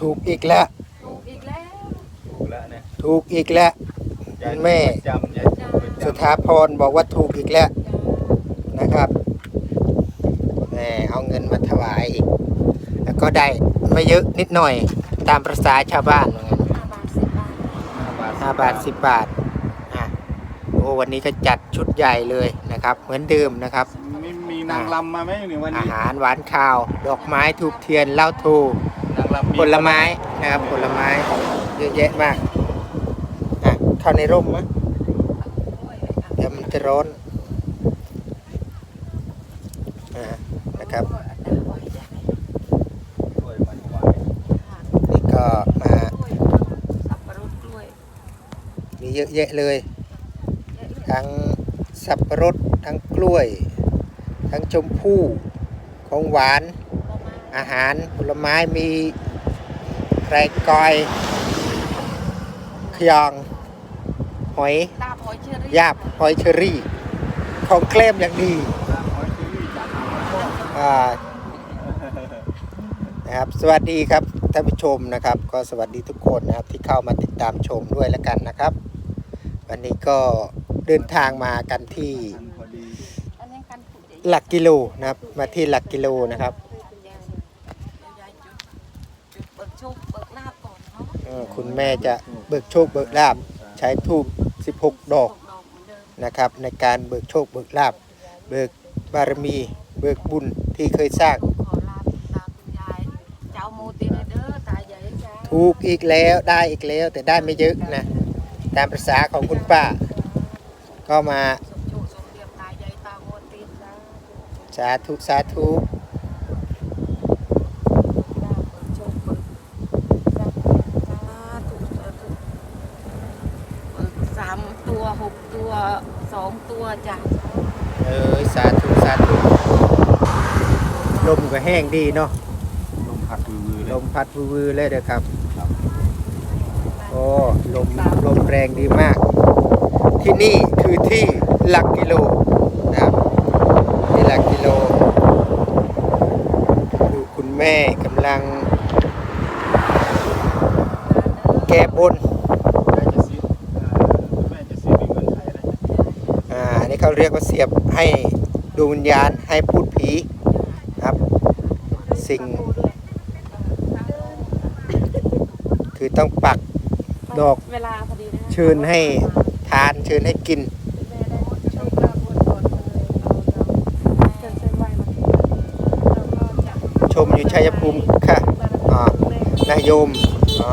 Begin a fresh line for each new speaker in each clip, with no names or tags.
ถูกอีกแล้ว
ถูกอีกแล้ว
ถูกแล้วเนี่ย
ถูกอีกแล้ว แม่
จำยายประจำ
สุธาพรบอกว่าถูกอีกแล้วนะครับแหมเอาเงินมาถวายอีก แล้วก็ได้ไม่เยอะนิดหน่อยตามประษาชาวบ้านว่างั้น
ห้าบาทสิบบาท
ห้าบาทสิบบาทอะโอ้วันนี้ก็จัดชุดใหญ่เลยนะครับ เหมือนเดิมนะครับ
ไม่มีนางลำมาไหมในวัน
อา
นี้
หารหวานข้าว ดอกไม้ทูบเทียนเหล้าทูา
งลำ
ผลไม้นะครับผลไม้เยอะแยะมากอะเข้าในร่มมะเดี๋ยวมันจะร้อนอ่านะครับนี่ก็มา
สับปะรดกล้วย
มีเยอะแยะเลย ทั้งสับปะรดทั้งกล้วย ทั้งชมพู่ของหวาน อาหารผลไม้มีไรกอยขยอง หอย
ตาพอยเชอรี่
ยาบหอยเชอรี่ ของเคลมอย่างดี
หอยเชอรี่จากทางบ้านพ่อ
อ่านะครับสวัสดีครับท่านผู้ชมนะครับ ก็สวัสดีทุกคนนะครับที่เข้ามาติดตามชมด้วยแล้วกันนะครับ วันนี้ก็เดินทางมากันที่
อันพอดี
อันนี้กันถูกใหญ่
หลักกิโลนะครับ มาที่หลักกิโลนะครับ
คุณยายยายจุดจุดเบิกโชคเบิกลาบก่ อนเนาะ
เออคุณแม่จะเบิกโชคเบิกลาบใช้ทูบ16 ดอก
ดอกเหมือนเดิม
นะครับในการเบิกโชคเบิกลาบเบิกบารมี เบิกบุญที่เคยสร้าง
ขอลาบตาคุณยาย เจ้าโมติเด้อตาใหญ่จ้า
ถูกอีกแล้วได้อีกแล้วแต่ได้ไม่เยอะนะตามภาษาของคุณป้าก็มา
สมโชคสมเรียบตาใหญ่ตาโมติจ้า
สาธุสาธุ
ลาบเบิกโชคเบิกลาบสาธุสาธุเบิกสามตัวหกตัวสองตั วจ้ะ
เอ้ยสาธุสาธุลมก็แห้งดีเนาะ
ลมพัดวือๆเล
ล
ย
มพัดวือๆเลยเด้อครับ
ครับ
โอ้ลมลมแรงดีมาก ที่นี่คือที่หลักกิโลนะครับที่หลักกิโลดูคุณแม่กำลังแก้บน
แม่จะซื้อเอ่อคุณแม่จะซื้อเป็นเงินไทยนะ
อ่าอั นี้เขาเรียกว่าเสียบให้ดวงวิญญาณให้พูดผีครับ สิ่ง คือต้องปักดอก
เวลาพอดีนะ
เชิญให้ทานเชิญให้กิน
ชม
อยู่ชัยภูมิค่ะอ่านายโยมอ๋อ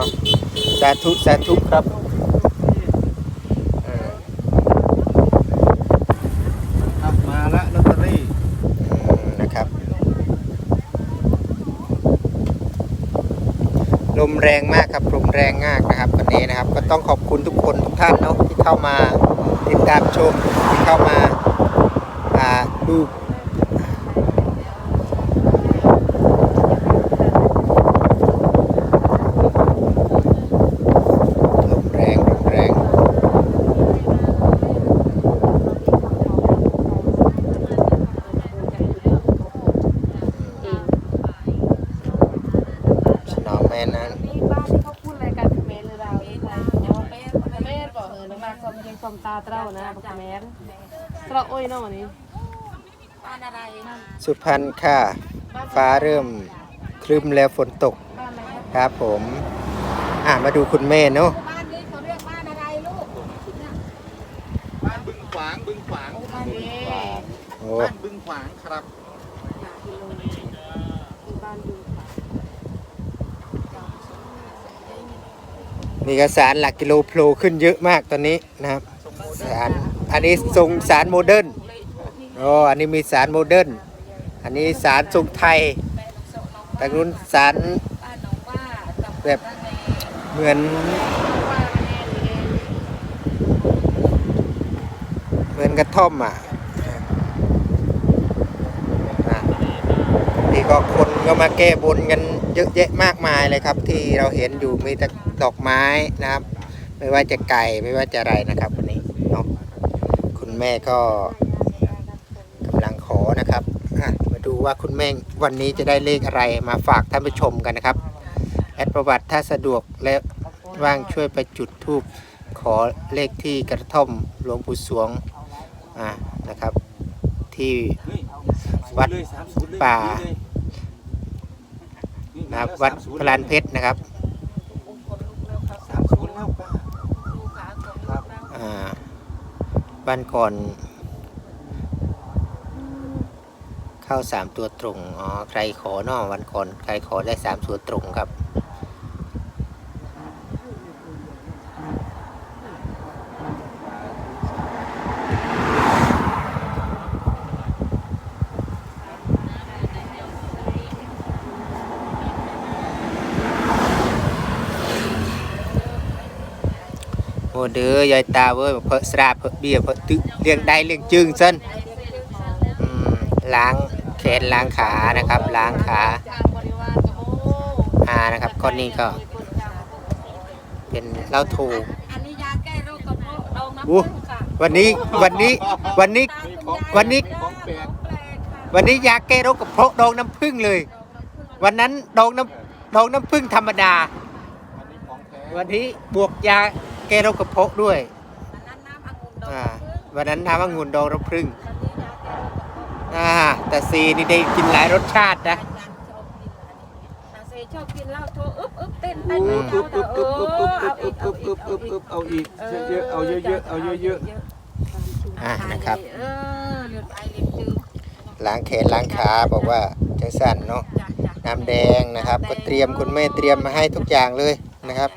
สาธุสาธุครับอ่า
อะมาละลอตเตอรี่
อืมนะครับ ล มแรงมากครับลมแรงมากนะครับวันนี้นะครับ ก็ต้องขอบคุณทุกคนทุกท่านเนาะที่เข้ามาติดตามชมที่เข้ามาอ่าดูลมแรงลมแรง สนองแม่นั้น
มีบ้านที่เขาพูดอะไรกันเมนหรือเราเองไรเนาะเมนเมนบอกเออน้ำมาสมเองสมตาเต้านะบอกเมน ตราโอ้ยน้องนี่บ้านอะไรบ้าน
สุพรรณค่ะ ฟ้าเริ่มครึ้มแล้วฝนตก
อะไร
ครับผม อ่ามาดูคุณแม่เนาะ
บ้านนี้เขาเรียกบ้านอะไรลูก
บ้านบึงขวาง บึงขวาง
บ้านนี้
โอ้
บ้านบึงขวางครับ
บ้านดูค่ะ
มีกระสารหลักกิโลโผล่ขึ้นเยอะมากตอนนี้นะครับสาร อันนี้ทรงสารโมเดิร์นโอ้อันนี้มีสารโมเดิร์นอันนี้สารทรงไทยทางนู้นสารแบบเหมือน
เห
มือนกระท่อมอะนี่ก็คนก็มาแก้บนกันเยอะแยะมากมายเลยครับ ที่เราเห็นอยู่มีแต่ดอกไม้นะครับ ไม่ว่าจะไก่ไม่ว่าจะอะไรนะครับวันนี้เนาะ แม่ก็กำลังขอนะครับอะมาดูว่าคุณแม่วันนี้จะได้เลขอะไรมาฝากท่านผู้ชมกันนะครับ แอดประวัติถ้าสะดวกและว่างช่วยไปจุดธูปขอเลขที่กระท่อมหลวงปู่สวงอ่านะครับ ที่
เฮ้ย
วัด
เลยสามศูนย์เลย
ป่า
เลยนี่
นะครับ
แล้ว
วัด
สามศูนย์
พลานเพชรนะครับ
สามศูนย์แล้วป้าครับ
อ่า วันก่อน เข้าสามตัวตรง อ๋อ ใครขอนอวันก่อน ใครขอได้สามตัวตรงครับ โอ้เด้อยายตาเว้ยเพอสราเพอเบียเพอตึเลี้ยงได้เลี้ยงจึงเส้นล้างแขนล้างขานะครับ ล้างขา
อ่า
นะครับก้อนนี้ก็ เป็นเหล้าถูก
อันนี้ยาแก้โรคกระเพาะดองน้ำ
อู้
ผึ้งค่ะ
วันนี้วันนี้วันนี้วันนี้ วันนี้ยาแก้โรคกระเพาะดองน้ำผึ้งเลย วันนั้นดองน้ำดองน้ำผึ้งธรรมดา วันนี้บวกยา แก้โรคกระเพาะด้วย
อันนั้นน้ำองุ่นดอง
อ่า
น้ำผึ้ง
วันนั้นน้ำองุ่นดองน้ำผึ้ง
อันนี้ยาแก้โรคกระเพาะ
อ่าแต่ซีนี่ได้กินหลายรสชาตินะ
อาจารย์ชอบกินอันนี้นาเซชอบกินเหล้าโทอึ๊บอึ๊บเต้นเต้น
อื
ไม่
ม
เจ้าแต่เออเอาอีก
เอาอีกเอาอีกเยอะๆเอาเยอะๆเอาเยอะ
อ่านะครับ
เออเลือดไอเลือดจืด
ล้างแขนล้างขาบอกว่าจังสั่นเนาะ
จ้ะจ้ะ
น้ำแดงนะครับ ก็เตรียมคุณแม่เตรียมมาให้ทุกอย่างเลยนะครับ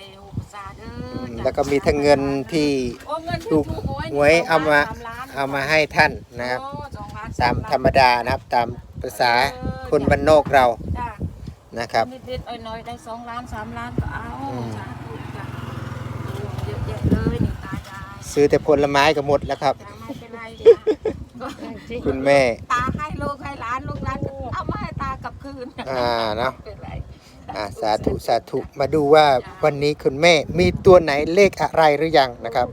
แล้วก็มีทั้งเงินที่
โอ้เงินที่
ถูก
ถูก
หวยเอามา
สล้น
เอามาให้ท่านนะครับ
โอ้สองล้น
ตามธรรมดานะครับ ตามภาษาคนบ้านนอกเรา
จ้ะ
นะครับ
นิดๆหน่อยๆได้สองล้านสามล้านก็เอา
อืม
สาธุจ้ะเยอะแยะเลยนี่ตายาย
ซื้อแต่ผลไม้ก็หมดแล้วครับ
จ้ะไม่เป็นไรจ้ะ
คุณแม่
ตาให้ลูกให้หลานลูกหลานก็เอามาให้ตากลับคืน
อ่าเนาะ
ไม่เป็นไร
อ่าสาธุสาธุมาดูว่าวันนี้คุณแม่มีตัวไหนเลขอะไรหรือยังนะครับ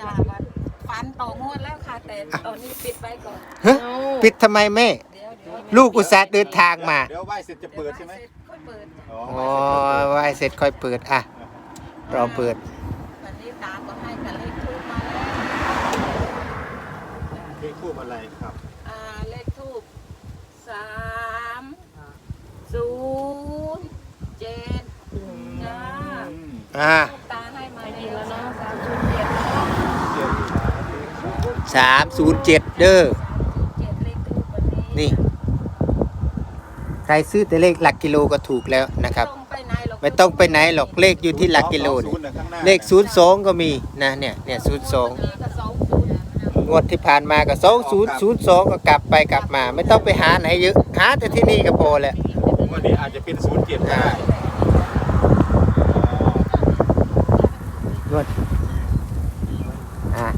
จ้ะวันฟันต่องวดแล้วค่ะแต่ตอนนี้ปิดไว้ก่อน
ฮะปิดทำไมแม่
เดี๋ยวเดี๋ยว
ลูกอุตส่าห์เดินทางมา
เดี๋ยวไหว้เสร็จจะเปิดใช่ไหม
ค่อยเปิด
อ๋อ
อ๋อไหว้เสร็จค่อยเปิดอะรอเปิด
วันนี้ตาก็ให้กับเลขทูบมาแล้ว
เลขทูบอะไรครับ
อ่าเลขทูบสามศูนย์เจ็ดจ้า
อืม
อ่า
ตาให้มาดีแล้วเนาะสามศูนย์เจ็ด
เจ็ด
สามศูนย์เจ็ดเด้อ
เจ็ดเลขทูบวันนี้
นี่ ใครซื้อแต่เลขหลักกิโลก็ถูกแล้วนะครับ
ต้องไปไหนหรอก
ไม่ต้องไปไหนหรอกเลขอยู่ที่หลักกิโล
สอง
นี่
ศูนย์น่ะข้างหน้า
เลขศูนย์สองก็มีนะเนี่ยเนี่ยศูนย์สอง
นี่ก็สองศูนย์
งวดที่ผ่านมาก็สองศูนย์ศูนย์สองก็กลับไปกลับมา ไม่ต้องไปหาไหนเยอะหาแต่ที่นี่ก็พอแล้ว
วันนี้อาจจะเป็นศูนย์เจ็ดก็ได้
งวดอะ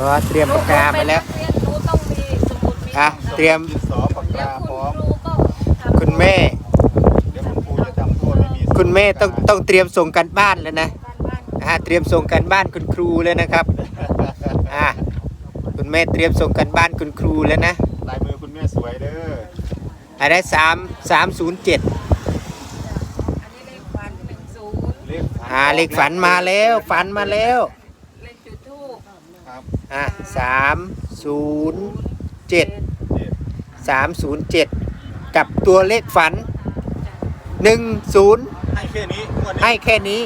อ๋อเตรียมปากกามาแล้ว
เรียนรู้ต้องมีสมุดมี
อะเตรียม
ดินสอปาก
เดี๋ย
กาวพ
คุณ
ร้อม
ครูก็ทำ
คุณแม่
เดี๋ยวคุณครูจะทำโทษไม่มี
คุณแม่ต้องต้องเตรียมส่งกันบ้านแล้วนะ
การบ้าน
อ่าเตรียมส่งกันบ้านคุณครูเลยนะครับอ่าคุณแม่เตรียมส่งกันบ้านคุณครูแล้วนะ
ลายมือคุณแม่สวยเด้อ
อะไรสามสามศูนย์เจ็ด
อันนี้เลขฝันหนึ่งศูนย์
เลขฝัน
อ่าเลขฝันมาแล้ว ฝันมาแล้ว
เลขจุดทูบ
ครับ
อ่าสามศูนย์เจ็ด
เจ็ด
สามศูนย์เจ็ดกับตัวเลขฝันหนึ่งศูนย์
ให้แค่นี้งวดนี้
ให้แค่นี้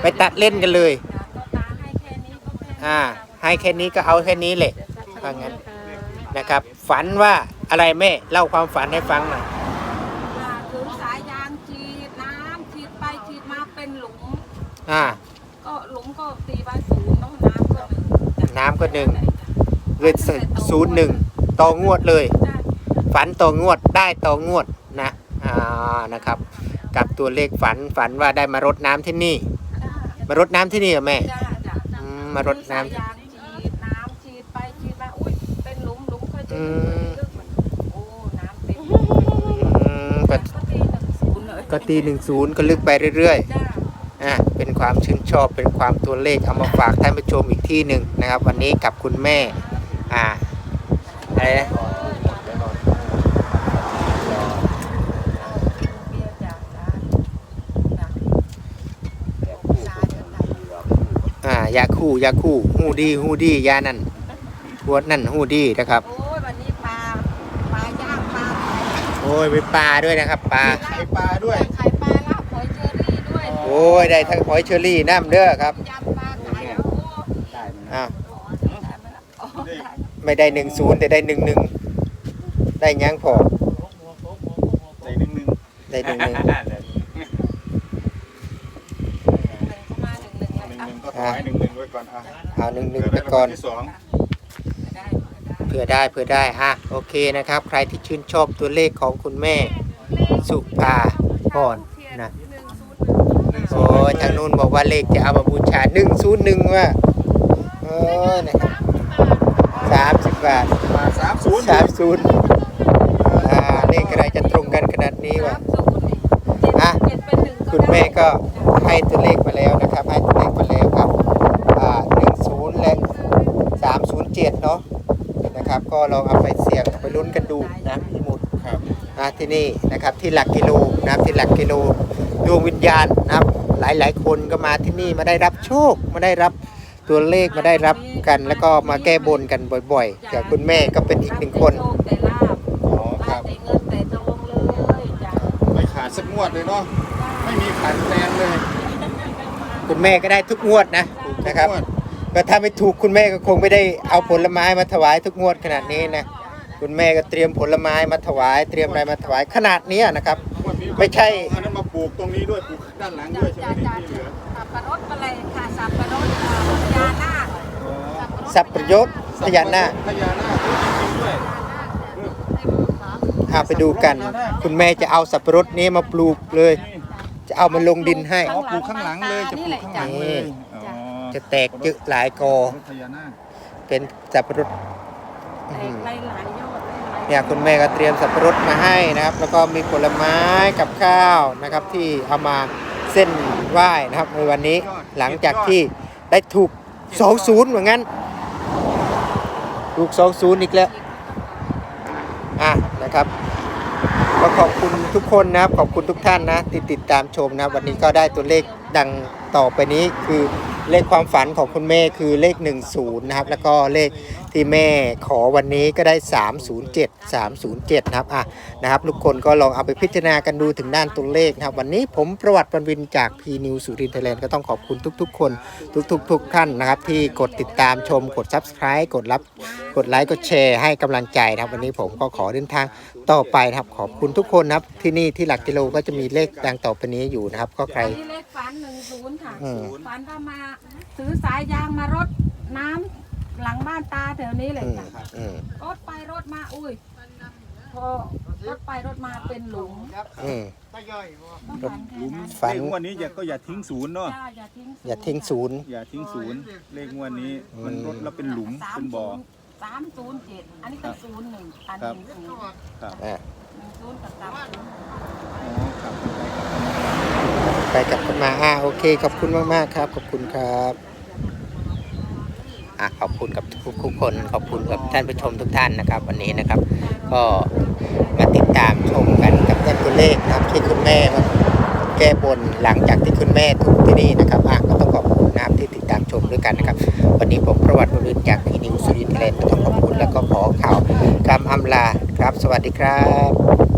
ไปตัดเล่นกันเลย
ก็ตาให้แค่นี้ก็แค่
อ่า ให้แค่นี้ก็เอาแค่นี้แหละว่างั้นนะครับ ฝันว่าอะไรแม่เล่าความฝันให้ฟังหน่อย
ถึงสายยางฉีดน้ำฉีดไปฉีดมาเป็นหลุม
อ่า
ก็หลุมก็ตีไว้ศู นย์เนาะน้ำก็หนึ่ง
น้ำก็หนึ่งเลยศูนย์หนึ่งต่องวดเลย
จ้ะ
ฝันต่องวดได้ต่องวดนะอ่านะครับ กับตัวเลขฝันฝันว่าได้มารดน้ำที่นี่
จ้ะ
มารดน้ำที่นี่เหรอแม่
จ้ะจ้ะ
อืมมารดน้ำ
สายยางฉีดน้ำฉีดไปฉีดมาอุ้ยเป็นหลุมหลุมก็จะ
อืม
ลึกเหมือนโอ้น้ำเต็ม
อืมก็
ก็ตีหนึ่งศูนย์เลย
ก็ตีหนึ่งศูนย์ก็ลึกไปเรื่อย
จ้ะ
ๆ อ่เป็นความชื่นชอบเป็นความตัวเลขเอามาฝากท่านผู้ชมอีกที่หนึ่งนะครับ วันนี้กับคุณแม่อ่าอะไรอ่ายาคู่ยาคู่ฮูดีฮูดียานั่นขวดนั่นฮูดีนะครับ
โอ้ยวันนี้ปลาปลาย่างปลา
โอ้ยมีปลาด้วยนะครับปลา
ไข่ปลาด้วย
ไข่ปลา อ้ย
ได้ทั้งหอยเชอรี่น้ำเด้อครับ
ยำปลาไข่โอ้
ได้ไหม
อ้าว
โอ้ได้
ไม่ได้หนึ่งศูนย์แต่ได้หนึ่งหนึ่งได้หยังพอ
ใจหนึ่งหนึ่ง
ได้หนึ่งหนึ่ง
หนึ่งเข้ามาหนึ่งหนึ่ง
หนึ่ง
อะ
หนึ่งก็ถวายหนึ่งหนึ่งไว้ก่อนอะ
เอาหนึ่งหนึ่ง
เผื่อ
ไป
ได้ราง
ก่อ
วันลที่สอง
ได้ได้
เผื่อได้เผื่อได้อะโอเคนะครับ ใครที่ชื่นชอบตัวเลขของคุณแม่สุภาพรนะ
หนึ่งส
โอ้
อง
ยทางนู้นบอกว่าเลขจะเอามาบูชา101ว่ะโอ้ยนะครับ30บาท
มาสามศูนย์
30อ่าเลขอะไรจะตรงกันขนาดนี้วะ
สามศูนย์นี่เจ็ดเจ็ดเป็นหนึ่งก็
คุณแม่
ได้
ก็ให้ตัวเลขมาแล้วนะครับ ให้ตัวเลขมาแล้วครับอ่า10และ307เนาะนะครับ ก็ลองเอาไปเสี่ยงไปลุ้นกันดูนะพี่หมุด
ครับ
นะที่นี่นะครับที่หลักกิโลนะครับที่หลักกิโลดวงวิญญาณนะครับ หลาย ๆ คนก็มาที่นี่มาได้รับโชคมาได้รับตัวเลขมาได้รับกัน แล้วก็มาแก้บนกันบ่อยๆจากคุณแม่ก็เป็นอีกหนึ่งคน
โชแต่ลาบ
อ๋อค
ลา
รั
บบแต่เงินแต่ทองเลยจ้ะ
ไม่ขาดสักงวดเลยเนาะไม่มีขาดแคลนเลย
คุณแม่ก็ได้ทุกงวดนะนะครับ
งวด
ก็ถ้าไม่ถูกคุณแม่ก็คงไม่ได้เอาผลไม้มาถวายทุกงวดขนาดนี้นะคุณแม่ก็เตรียมผลไม้มาถวาย เตรียมอะไรมาถวายขนาดนี้นะครับ
งวดนี้
ไม่ใช่
อันนั้นมาปลูกตรงนี้ด้วยปลูก ด้านหลังด้วยใช่ไหมที่เหลือ
สับปะรดอะไรค่ะสับปะรดอ่ายาหน้าค
อ๋อ
สัพประยศพญานาค
พญานาคจริงๆด้วย
เอาไปดูกัน คุณแม่จะเอาสับปะรดนี้มาปลูกเลย จะเอามาลงดินให้
อ๋อปลูกข้างหลังเลยจะปลูกข้างหลังเลยอ๋อ
จะแตกเยอะหลายกอ
รถพญานาค
เป็นสับปะรด
แตกหลายหลายๆยอดหลายๆ
เนี่ยคุณแม่ก็เตรียมสับปะรดมาให้นะครับ แล้วก็มีผลไม้กับข้าวนะครับที่เอามา เส้นไหว้นะครับในวันนี้หลังจากที่ได้ถูก 20 เหมือนงั้นถูก 20 อีกแล้วอะนะครับก็ขอบคุณทุกคนนะครับ ขอบคุณทุกท่านนะที่ติดตามชมนะวันนี้ก็ได้ตัวเลขดังต่อไปนี้คือเลขความฝันของคุณแม่คือเลข 10 นะครับ แล้วก็เลข ที่แม่ขอวันนี้ก็ได้ 307 307 นะครับอะนะครับทุกคนก็ลองเอาไปพิจารณากันดูถึงด้านตัวเลขนะครับ วันนี้ผมประวัติวันวินจากพีนิวสุรินทร์ไทยแลนด์ก็ต้องขอบคุณทุกๆ คน ทุกๆทุกท่านนะครับ ที่กดติดตามชมกด subscribe กดรับกดไลค์กดแชร์ให้กำลังใจนะครับ วันนี้ผมก็ขอเดินทางต่อไปนะครับขอบคุณทุกคนนะครับ ที่นี่ที่หลักกิโลก็จะมีเลขดังต่อไปนี้อยู่นะครับ ก็ใคร
นี่เลขฝันหนึ่งศูนย์ค่ะ
อืม
ฝันว่ามาซื้อสายยางมารดน้ำ หลังบ้านตาแถวนี้เลย
อืม
จ้ะ
อืม
รถไปรถมาอุ้ยพอรถไปรถมาเป็นหลุม
อืม
ก็ฝันแค่
หลุม
นั้น
ฝัน
เลขงวดนี้อย่าก็อย่าทิ้งศูนย์เนาะ
จ้าอย่าทิ้ง
อย่าทิ้งศูนย์
อย่าทิ้งศูนย์เลขงวดนี้มันลดแล้วเป็นหลุม
สา
เป็นบ่อ
ศูย์สามศูนย์เจ็ดอันนี้ก็ศูนย์หนึ่งอันห
ครับ
นึ่งศูนย์
ครับ
อ่า
หนึ่งศูนย์กับสามศูนย์
อ๋อครับ
ไปกลับกันมาอ่าโอเค ขอบคุณมาก ๆ ครับ ขอบคุณครับ อะขอบคุณกับทุกคน ขอบคุณกับท่านผู้ชมทุกท่านนะครับ วันนี้นะครับ ก็มาติดตามชมกันกับด้านตัวเลขนะครับที่คุณแม่มาแก้บนหลังจากที่คุณแม่ถูกที่นี่นะครับอะก็ต้องขอบคุณนะครับที่ติดตามชมด้วยกันนะครับ วันนี้ผมประวัติบุรินจากพีนิวสุรินทร์ไทยแลนด์ก็ต้องขอบคุณแล้วก็ขอข่าวคำอำลาครับ สวัสดีครับ